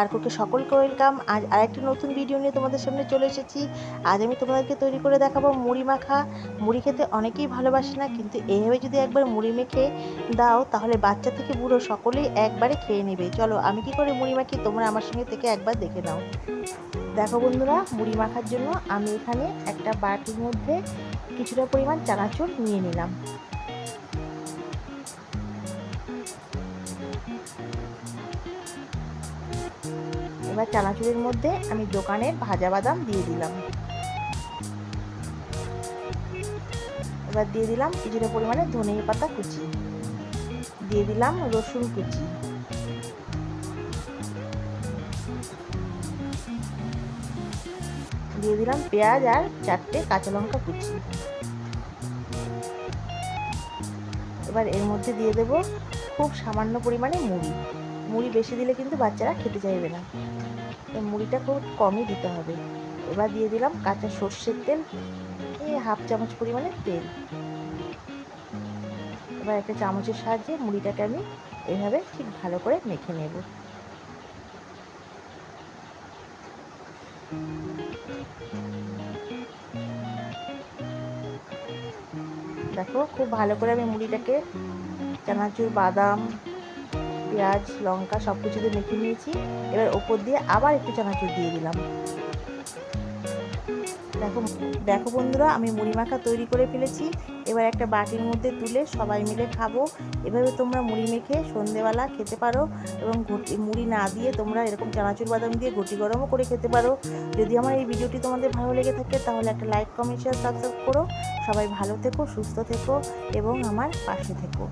আরকোকে সকলকে ওয়েলকাম। আজ আরেকটি নতুন ভিডিও নিয়ে তোমাদের সামনে চলে এসেছি। আজ আমি তোমাদেরকে তৈরি করে দেখাবো মুড়ি মাখা। মুড়ি খেতে অনেকেই ভালোবাসে না, কিন্তু এইভাবে যদি একবার মুড়ি মেখে দাও, তাহলে বাচ্চা থেকে বুড়ো সকলেই একবারে খেয়ে নেবে। চলো, আমি কি করে মুড়ি মাখি? তোমরা আমার সঙ্গে থেকে একবার দেখে নাও। দেখো বন্ধুরা, মুড়ি মাখার জন্য আমি এখানে একটা বাটির মধ্যে কিছুটা পরিমাণ চানাচুর নিয়ে নিলাম। এবার চানাচুরের মধ্যে আমি দোকানের ভাজা বাদাম দিয়ে দিলাম। এবার দিয়ে দিলাম কিছুটা পরিমাণে ধনে পাতা কুচি। দিয়ে দিলাম রসুন কুচি। দিয়ে দিলাম পেঁয়াজ আর চারটে কাঁচা লঙ্কা কুচি। এবার এর মধ্যে দিয়ে দেব খুব সামান্য পরিমাণে মুড়ি। মুড়ি বেশি দিলে কিন্তু বাচ্চারা খেতে চাইবে না। এই মুড়িটা খুব কমই দিতে হবে। এবার দিয়ে দিলাম কাঁচা সর্ষের তেল, এই হাফ চামচ পরিমাণে তেল। এবার একটা চামচের সাহায্যে মুড়িটাকে আমি এভাবে ঠিক ভালো করে মেখে নেব। দেখো, খুব ভালো করে আমি মুড়িটাকে চানাচুর, বাদাম পেঁয়াজ, লঙ্কা সব কিছুতে মেখে নিয়েছি। এবার ওপর দিয়ে আবার একটু চানাচুর দিয়ে দিলাম। দেখো দেখো বন্ধুরা, আমি মুড়ি মাখা তৈরি করে ফেলেছি। এবার একটা বাটির মধ্যে তুলে সবাই মিলে খাব। এভাবে তোমরা মুড়ি মেখে সন্ধেবেলা খেতে পারো এবং ঘটি, মুড়ি না দিয়ে তোমরা এরকম চানাচুর বাদাম দিয়ে ঘটি গরমও করে খেতে পারো। যদি আমার এই ভিডিওটি তোমাদের ভালো লেগে থাকে, তাহলে একটা লাইক, কমেন্ট শেয়ার সাবস্ক্রাইব করো। সবাই ভালো থেকো, সুস্থ থেকো এবং আমার পাশে থেকো।